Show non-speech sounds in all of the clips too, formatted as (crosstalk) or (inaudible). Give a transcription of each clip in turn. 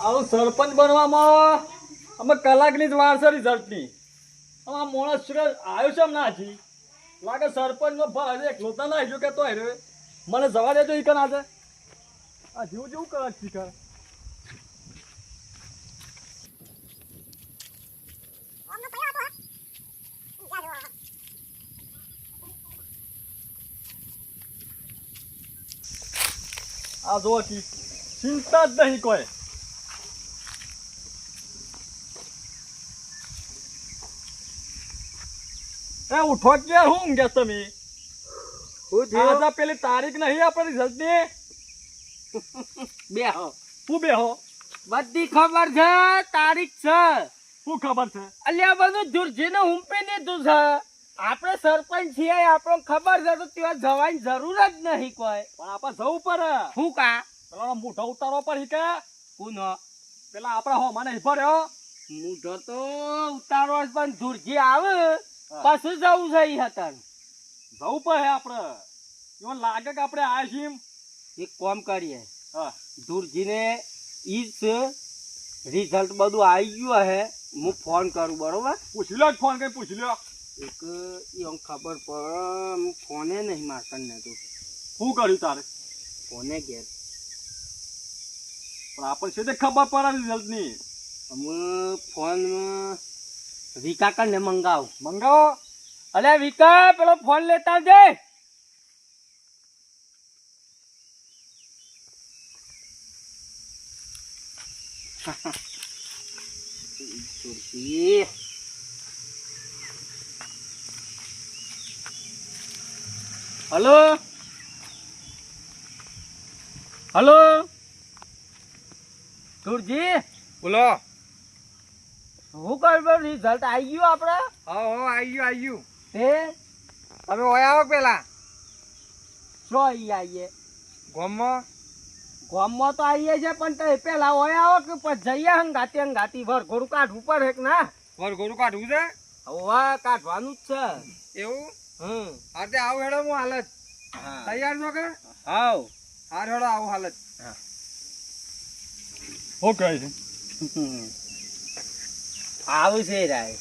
આવું સરપંચ બનવામાં અમે કલાકની જ વાર છે રિઝલ્ટની. આ માણસ શું આવ્યો છે ના હજી. લાગે સરપંચનો ભાઈ એકલો તો ના આવ્યો કે તો મને જવા દેજો ઈ કન છે આ જેવું જેવું કરે શીખર આ જો કી ચિંતા જ નહીં કોઈ. એ ઉઠો કે હું ઊંઘ્યા તમે. આજે પેલી તારીખ નહીં આપણી રિઝલ્ટની બે હો. શું બેહો બધી ખબર છે? તારીખ છે. શું ખબર છે? અલ્યા બધું દુર્જીને હુંપી દીધું છે. આપણે સરપંચ છીએ આપણને ખબર છે તો ત્યાં જવાની જરૂર જ નહીં કોઈ. પણ આપણે જવું પડે. શું કા? પેલો મૂઠો ઉતારવા પર કે કોનો પેલા આપણા હો મને ભર્યો મૂઢો તો ઉતારો પણ દુર્જી આવે. પાછું જવું છે એ હતા જવું પડે આપણે. એવું લાગે કે આપણે આ છીએ. એક કોમ કરીએ. હા. દુર્જીને ઈ જ રિઝલ્ટ બધું આવી ગયું હે. હું ફોન કરું બરોબર? પૂછી લો ફોન કરી પૂછી લો એક એમ ખબર પડે ફોને નહીં મારતા ને તું. શું કર્યું તારે? ફોને ઘેર. પણ આપણને સીધે ખબર પડે રિઝલ્ટની અમે ફોન વિકા ને મંગાવ. મંગાવો? અલે વિકા પેલો ફોન લેતા જય (laughs) હલો? હલો? સુરજી? બોલો. હું કર રિઝલ્ટ આવી ગયું આપણે હા હો આવી ગયું આવી ગયું. તે તમે ઓય આવો પેલા. શું અહીં આવીએ ગામમાં? ગામમાં તો આવીએ છે પણ તે પેલા ઓય આવો કે પછી જઈએ હંગાતી હંગાતી. ભર ઘોડું કાઢવું પડે ના? ના વરઘોડું કાઢવું છે? હવે કાઢવાનું જ છે. એવું? હમ. હા તે આવું હેડો હું. હાલત તૈયાર છો કે? આવ હાર હેડો આવ હાલત. હો. કહે છે? આવું છે રાય.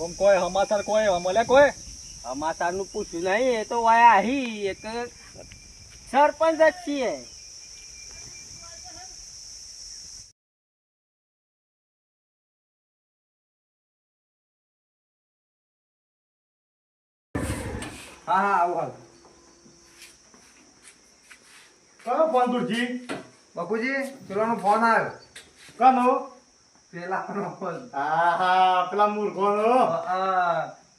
આમ કોઈ હમાસર કોઈ હમલે કોઈ? અમાસારનું પૂછ્યું નહીં એ તો વાયા આહી એક સરપંચ જ છીએ. હા હા આવું હાલ. કયો ફોન દુરજી બાપુજી પેલાનો ફોન આવ્યો. કનો? પેલાનો ફોન. હા હા પેલા મૂર્ખોનો.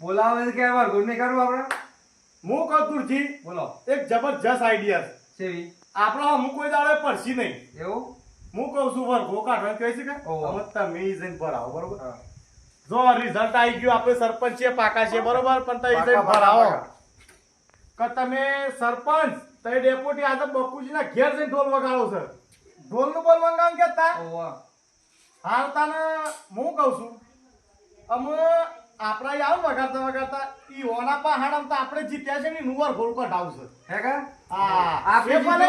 બોલાવે કે વરઘોડું નહીં કરવું આપણે? હું કહું દુરજી બોલો. એક જબરજસ્ત આઈડિયા છે. આપણો હું કોઈ દાડે પડશી નહીં. એવું? હું કહું છું વર ગોકા ઢંગ કહે છે કે? તમે જઈને ભરાવો બરોબર? જો રિઝલ્ટ આવી ગયું આપણે સરપંચ છે પાકા. છે બરોબર? પણ તમે જઈને ભરાવો. કે તમે સરપંચ તમે ડેપ્યુટી આજે બકુજીના ઘેર જઈને ઢોલ વગાડો છે. ઢોલનું બોલ મંગાવ ઓહો. હાલ તને હું કહું છું અમે આપણા આવું વગાડતા વગાડતા ઈ ઓના પહાડમ તો આપણે જીત્યા છે ને નુવર ઘોડ કઢાવશે હે કે? હા. આપણે ભલે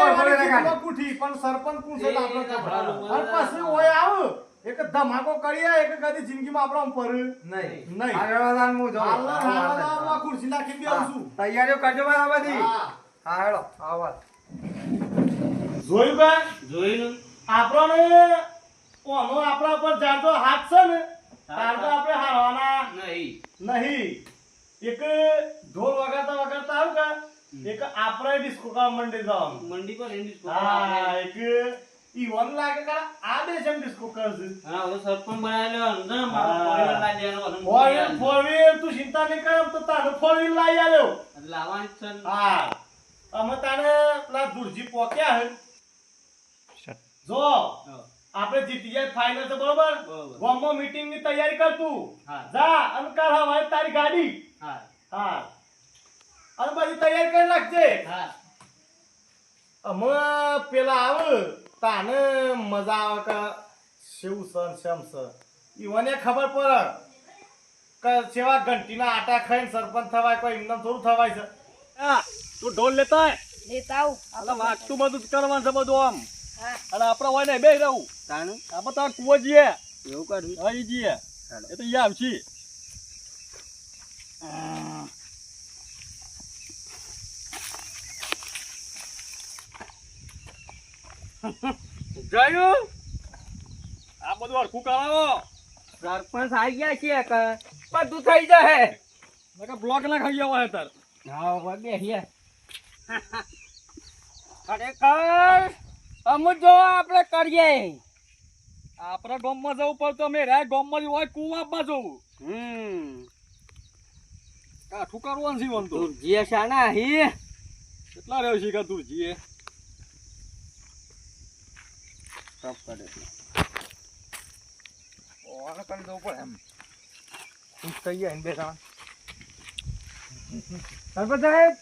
પણ સરપંચ પૂછે તો આપણે ખબર. અને પછી ઓય આવ. એક ધમાકો કરીએ એક કદી જિંદગીમાં આપણો ઉપર પર નહીં. નહીં. હાર હેડો તાન હું જો હાલ. હાલના ખુરશી નાખી દે છું. તૈયારીઓ કરજો બરાબર બધી. હા. હા હેડો આવો જોઈ જોયું જોઈ જોયું. આપણને ઓનો આપણા પર જાણતો હાથ છે ને તાર તો આપણે હારવાના નહીં. નહીં. એક ઢોલ વગાડતા વગાડતા આવ કે? એક આપણે ડિસ્કો કા મંડી જવાનું. મંડી પર ડિસ્કો હા એક ઈ વન લાગે કે આ દેશ એમ ડિસ્કો કરશે હા હવે સરપંચ બનાવેલો ને મારો હા. લાવી દેવાનો ફોર ફોર વ્હીલ તું ચિંતા નહીં કર તો તારે ફોર વ્હીલ લાવી આલ્યો લાવવાની છે હા. અમે તારે પેલા દુરજી પોક્યા હે. જો આપણે જીતી જાય ફાઇનલ છે બરોબર? બોમ્બો મીટિંગની તૈયારી કર તું. જા અને કર હવે તારી ગાડી. હા. હા. અને બધી તૈયારી કરી રાખજે હા. અમે પેલા આવે. તાને મજા આવે કે શિવ સન શ્યામ સર? ઈવને ખબર પડે કે સેવા ઘંટીના આટા ખાઈને સરપંચ થવાય કોઈ એમને થોડું થવાય છે. હા તું ઢોલ લેતા લેતા આવું. વાગતું બધું જ કરવાનું છે બધું આમ. હા. અને આપણે હોય ને બે રહું. તાનું આપણે તાર કુવો જઈએ. એવું કરવું હા જઈએ. એ તો ઈ આવશી. જોયું? આ બધું હરખું કરાવો. સરપંચ આવી ગયા છે કે બધું થઈ જશે. નકર બ્લોક ના ખાઈ જવા હે તાર. હા હવે બેસીએ ખરેખર? અમુક જો આપણે કરીએ. આપણે ગામમાં જવું પડતું અમે રાય ગામમાં જ હોય કુવામાં જવું. હમ. કાઠું કરવાનું છે તો. તું જે શાના હી? કેટલા રહ્યો છે કે તું જીએ? સબ કાઢે ઓને કરી દઉં પડે એમ. ખુશ થઈ ગયા બે જણા. સરપંચ સાહેબ.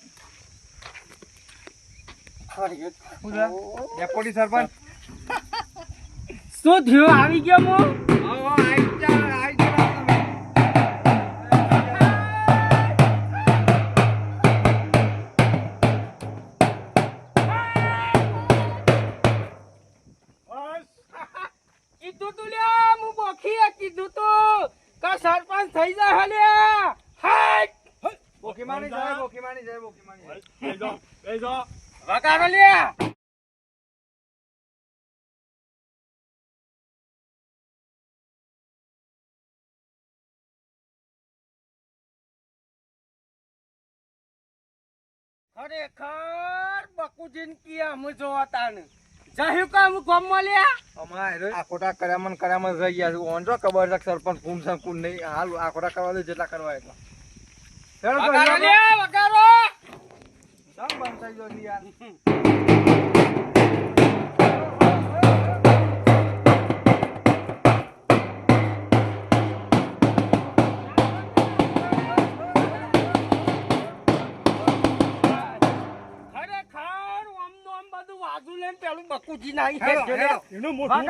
છે સરપંચ. શું થયું? આવી ગયો હું? આવી આઈ ખરેખર બકુજીન કી અમે જોવા તાને જાહ્યું કે અમે મલ્યા લ્યા અમારે આકોટા કર્યા કર્યામાં કર્યા કર્યામાં રહી ગયા છે ઓન જો ખબર છે સરપંચ કુમ છે કોણ નહીં. હાલ આકોટા કરવા દે જેટલા કરવા એટલા. વગારો ચાલ બંધ થઈ ગયો યાર? (laughs) બકુજી ના આવી. એનું મોઢું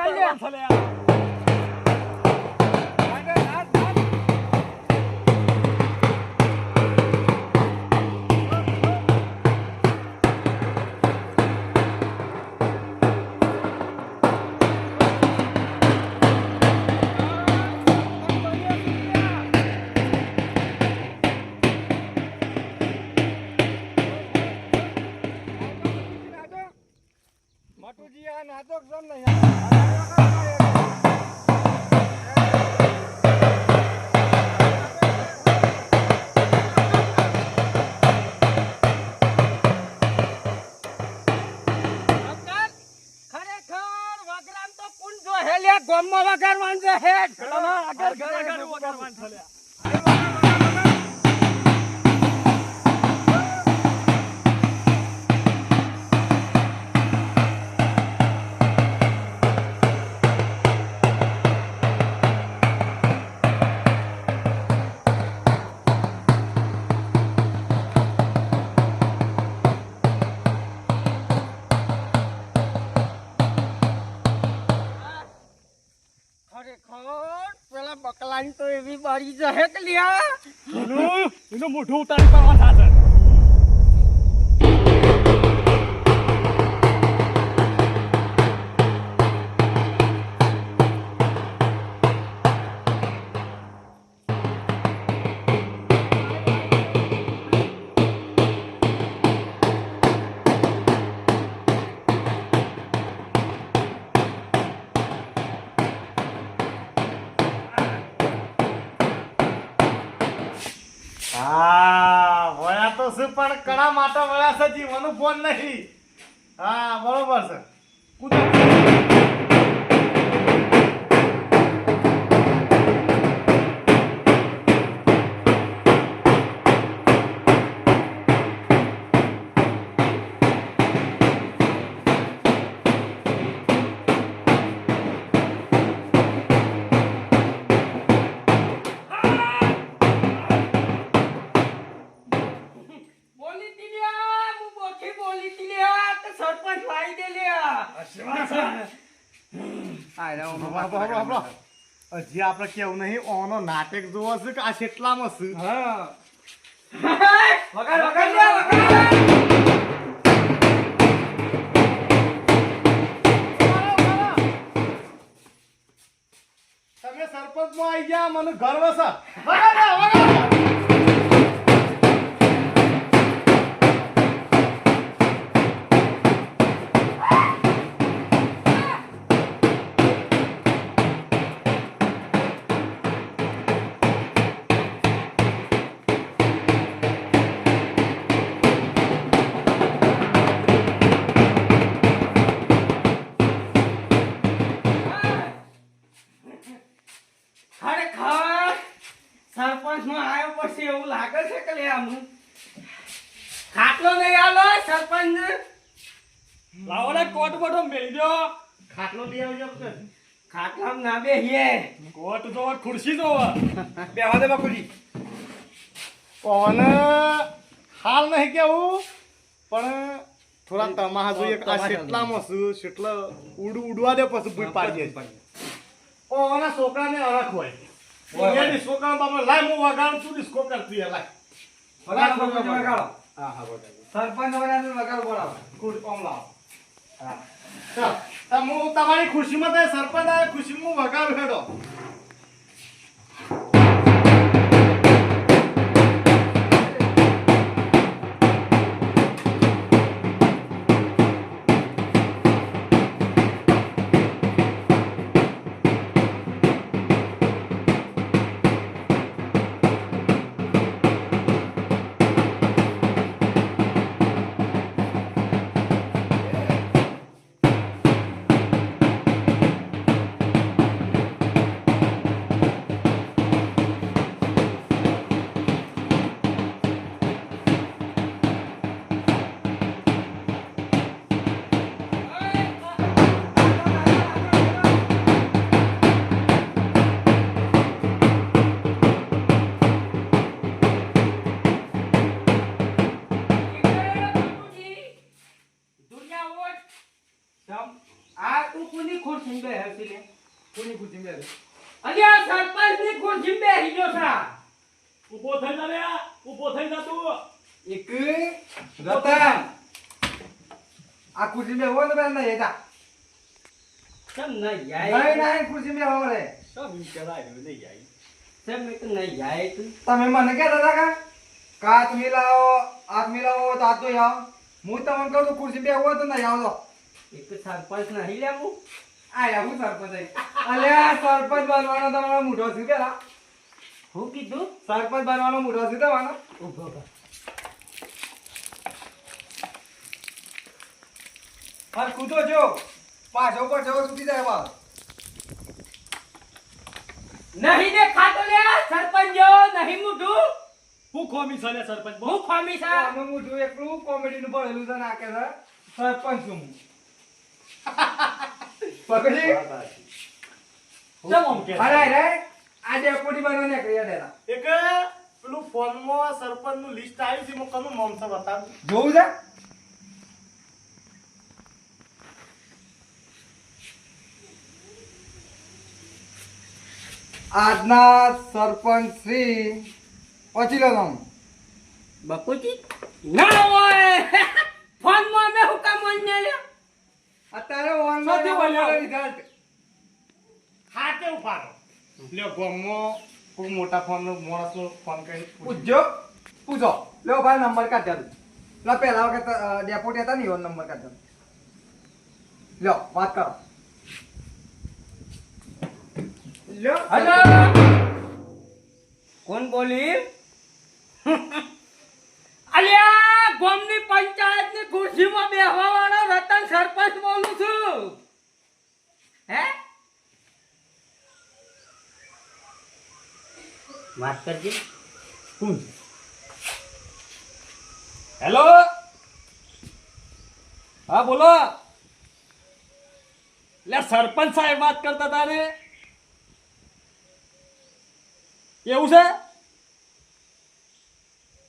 બારી જશે કે લ્યા એનું મોઢું ઉતારી કરવાનું છે પણ કડા માતા વળ્યા છે જીવવાનું ફોન નહીં. હા બરોબર છે. કૂદો. રહ્યા હું બાબા, બાબા, બાબા. હજી આપણે કેવું નહીં ઓનો નાટક જોવો છે કે આ કેટલામાં છે હા તમે સરપંચમાં આવી ગયા મને ગર્વ છે વગર વગાડો. સરપંચ ને લાવો ને કોટ બોટો મેલી દો. ખાટલો લઈ આવજો ખાટલામાં ના બેહીએ. કોટ જોવો ખુરશી જોવો. બેહવા દે બાપુજી. ઓને હાલ નહીં કેવું પણ થોડા તમાહા જોઈએ આ કેટલામાં છે કેટલા ઉડ ઉડવા દે પછી ભૂઈ પાડી દે. ઓના છોકરાને અરખ હોય. ડિસ્કો કરવા બાપા લાય હું વગાડું તું ડિસ્કો કરતી લાય. હા હા વગાડો. સરપંચ વગાડો વગાડો બોલાવો ખુશ, ઓમ લાવો. હા. હું તમારી ખુશીમાં સરપંચ આવે, ખુશીમાં વગાડું હેડો. બેસે અલ્યા સરપંચની ખુરશી બેહી ગયો સા ઊભો થઈ જા લે ઊભો થઈ જા તું. એક રતન. આ ખુશી બે હોય ને બેન ના જા. કેમ નહીં નહીં જાય? નહીં ખુશી બે હોય રે. સબ ઈ કરાય ને નહીં જાય. કેમ તો નહીં જાય તું. તમે મને કે દાદા કા? કાત મિલાવો હાથ મિલાવો તો આ તો આવો. હું તમને કહું છું ખુરશી બે હોય તો નહીં આવતો એક સરપંચ નહીં લેવું. આ હું સરપંચ. અલ્યા સરપંચ બનવાનો તમારો મોઢો શું પેલા? હું કીધું? સરપંચ બનવાનો મોઢો શું તમારો? ઊભો કર. કૂદો જો. પાછો પર સુધી જાય બાપ. નહીં દેખાતો લે સરપંચ જો નહીં મોઢું. હું ખોમી છે સરપંચ હું ખામી છે. આનું મોઢું એકલું કોમેડીનું ભરેલું છે નાખે છે સરપંચ છું હું. પકડી. ચમ કે? અરે રે આજે કોડી બનવા કરી દેલા એક પેલું ફોનમાં સરપંચનું લિસ્ટ આવ્યું છે હું કનું નામ છે બતાવ. જોવું છે? આજના સરપંચ શ્રી પછી લો નામ. બાપુજી? ના હોય. (laughs) ફોનમાં મેં હુકમ કામ ને લે અત્યારે. ઓનલાઈન રિઝલ્ટ હા કેવું ફારો લ્યો ગોમો કોઈ મોટા ફોન માણસનો ફોન કરી પૂછજો. પૂછો. લ્યો ભાઈ નંબર કાઢ દે લો પહેલા વખત ડેપોટ હતા ને એવો નંબર કાઢ લ્યો વાત કરો. લ્યો. હલો. કોણ બોલી? (laughs) અલ્યા ગામની પંચાયતની ખુરશીમાં બેહવા વાળો રતન સરપંચ બોલું છું. હે? વાત કરજે. હેલો? હા બોલો. લે સરપંચ સાહેબ વાત કરતા હતા ને? એવું છે?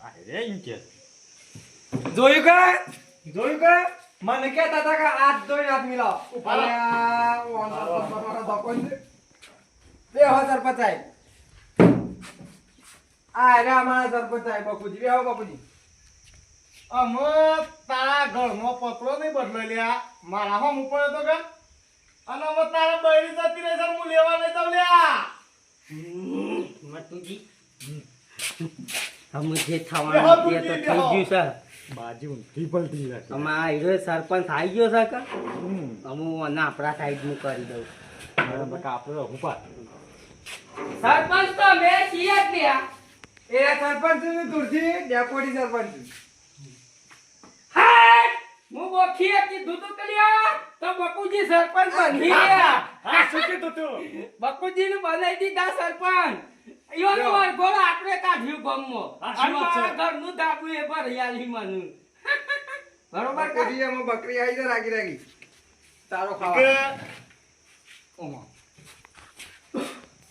અરે કે. જોયું કે જોયું કે મને કહેતા હતા કે હાથ ધોઈને હાથ મિલાવો. ઊભા રહો. અને આ રે અમારા સરપંચ સાહેબ બાપુજી. બેહો બાપુજી. અમે તારા ઘરનો પતલો નહીં બદલો લ્યા મારા હમ ઉપર હતો કે અને અમે તારા બૈરી જતી રહી સર હું લેવા નહીં જાઉં લ્યા મતુજી હમ જે થવાનું તો થઈ ગયું છે બાજી ઊંધી પલટી રાખી આમાં આ હીરો સરપંચ આવી ગયો છે કે? હમ. અમુ અને આપણા સાઈડનું કરી દઉં. બરાબર કે આપણે રહું પાર સરપંચ તો મેં છીએ જ લ્યા એ સરપંચની દૂરથી ડેપોટી સરપંચ હા હું બોખી કીધું તું કે લ્યા તો બકુજી સરપંચ બની ગયા હા શું કીધું તું? બકુજી નું બનાવી દીધા સરપંચ. ઈવાનો વરઘોડો આપણે કાઢ્યું ગામમાં. અને. મારા ઘરનું ધાબુ એ ભરિયાળી મને. બરોબર કે? બાપુજી એમાં બકરી આવી છે રાગી રાગી. કે ખાવા.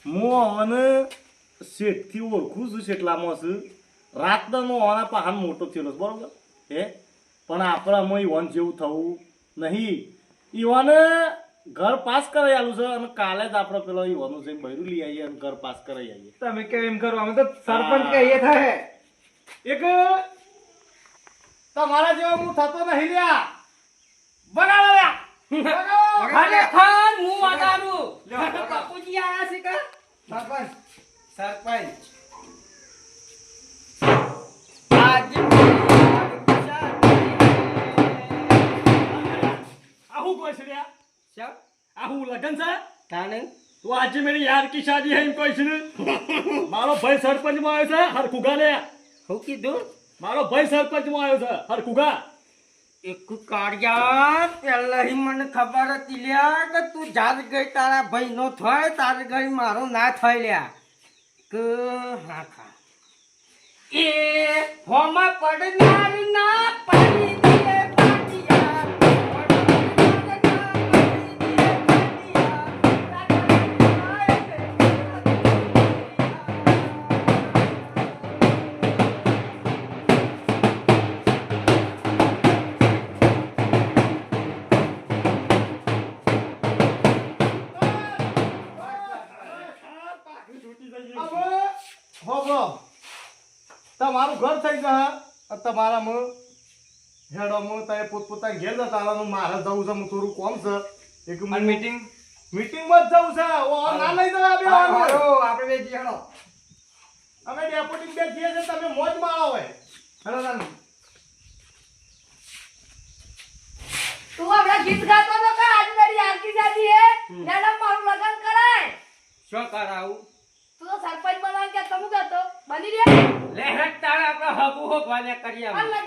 હું આવને શેઠથી ઓળખું છું શેટલામાં છું. રાતનો નો આવના પહાણ મોટો થયેલો છું, બરોબર? હે? પણ આપણામાં ઈવન જેવું થવું નહીં. ઈવને ઘર પાસ કરાવી આલું છે અને કાલે જ આપણે પેલો ઈવાનું બૈરું લઈ આવીએ અને ઘર પાસ કરાવી આવીએ તમે કેમ એમ કરો? અમે તો સરપંચ કહીએ થાય. એક તમારા જેવા હું થતો નહીં લ્યા બગાડો લ્યા બગાડો. ખરેખર હું વગાડું. બાપુજી આયા છે કા? સરપંચ. સરપંચ. આજે મારી આ હું કોઈ છે લ્યા? શા? આ હું લગન છે તાણે? તું આજે મેરી યાર કી શાદી હે કોઈ છે (laughs) મારો ભાઈ સરપંચમાં આવ્યો છે હરખુગા લે શું કીધું મારો ભાઈ સરપંચમાં આવ્યો છે હરખુગા એક કાળિયા પહેલા મને ખબર હતી લ્યા કે તું જાત ગઈ તારા ભાઈ નો થાય તાર ગઈ મારો ના થાય લ્યા કે હા ખા એ હોમાં પડનાર ના પડી તમારું ઘર થઈ જશે તમારામાં હેડોમાં તમે પોતપોતા ઘેર જતા રહેવાનું. મારે જવું છે હું થોડું કોમ છે. એક મીટિંગ મીટિંગમાં જ જવું છે. ઓ ના લઈ જવા બે. આપણે બે જીણો અમે ડેપ્યુટી બે જઈએ છે તમે મોજ માણો હોય હેડો તાનું. તું આપણા ગીત ગાતો તો કે આજ મારી આરતી જાતી હે એના મારું લગન કરાય શું કરાવું તું તો સરપંચ બનાવ કે તમુ ગાતો બની રહ્યા લેહટ તારે આપણે હબુ હોભાને કરી પણ આવું. લગન ના થયું ને તો પછી ઘરમાં ના આવતું પેલાડી આવી